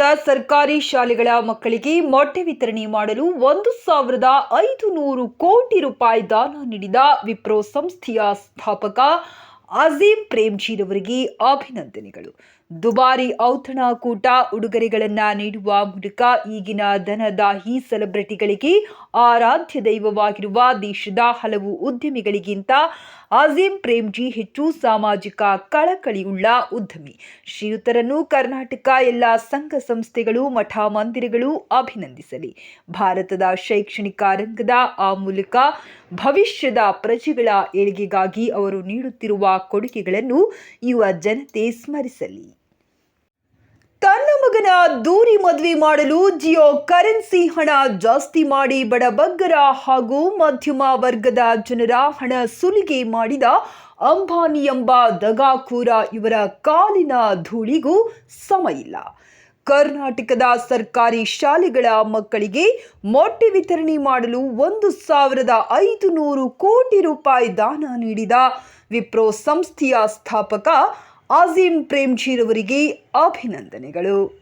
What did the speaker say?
ಸರ್ಕಾರಿ ಶಾಲೆಗಳ ಮಕ್ಕಳಿಗೆ ಮೊಟ್ಟೆ ವಿತರಣೆ ಮಾಡಲು ಒಂದು ಸಾವಿರದ ಐದು ನೂರು ಕೋಟಿ ರೂಪಾಯಿ ದಾನ ನೀಡಿದ ವಿಪ್ರೋ ಸಂಸ್ಥೆಯ ಸ್ಥಾಪಕ ಅಜೀಂ ಪ್ರೇಮ್ಜೀರವರಿಗೆ ಅಭಿನಂದನೆಗಳು. ದುಬಾರಿ ಔತಣಕೂಟ ಉಡುಗೊರೆಗಳನ್ನು ನೀಡುವ ಮೂಲಕ ಈಗಿನ ಧನದಾಹಿ ಸೆಲೆಬ್ರಿಟಿಗಳಿಗೆ ಆರಾಧ್ಯ ದೈವವಾಗಿರುವ ದೇಶದ ಹಲವು ಉದ್ಯಮಿಗಳಿಗಿಂತ ಅಜೀಂ ಪ್ರೇಮ್ಜಿ ಹೆಚ್ಚು ಸಾಮಾಜಿಕ ಕಳಕಳಿಯುಳ್ಳ ಉದ್ಯಮಿ. ಶ್ರೀಯುತರನ್ನು ಕರ್ನಾಟಕ ಎಲ್ಲ ಸಂಘ ಸಂಸ್ಥೆಗಳು, ಮಠ ಮಂದಿರಗಳು ಅಭಿನಂದಿಸಲಿ. ಭಾರತದ ಶೈಕ್ಷಣಿಕ ರಂಗದ ಆ ಮೂಲಕ ಭವಿಷ್ಯದ ಪ್ರಜೆಗಳ ಏಳಿಗೆಗಾಗಿ ಅವರು ನೀಡುತ್ತಿರುವ ಕೊಡುಗೆಗಳನ್ನು ಯುವ ಜನತೆ ಸ್ಮರಿಸಲಿ. ದೂರಿ ಮದುವೆ ಮಾಡಲು ಜಿಯೋ ಕರೆನ್ಸಿ ಹಣ ಜಾಸ್ತಿ ಮಾಡಿ ಬಡಬಗ್ಗರ ಹಾಗೂ ಮಧ್ಯಮ ವರ್ಗದ ಜನರ ಹಣ ಸುಲಿಗೆ ಮಾಡಿದ ಅಂಬಾನಿ ಎಂಬ ದಗಾಖೂರ ಇವರ ಕಾಲಿನ ಧೂಳಿಗೂ ಸಮಯ ಇಲ್ಲ. ಕರ್ನಾಟಕದ ಸರ್ಕಾರಿ ಶಾಲೆಗಳ ಮಕ್ಕಳಿಗೆ ಮೊಟ್ಟೆ ವಿತರಣೆ ಮಾಡಲು ಒಂದು ಸಾವಿರದ ಐದು ನೂರು ಕೋಟಿ ರೂಪಾಯಿ ದಾನ ನೀಡಿದ ವಿಪ್ರೋ ಸಂಸ್ಥೆಯ ಸ್ಥಾಪಕ ಆಜೀಂ ಪ್ರೇಮ್ಜೀರವರಿಗೆ ಅಭಿನಂದನೆಗಳು.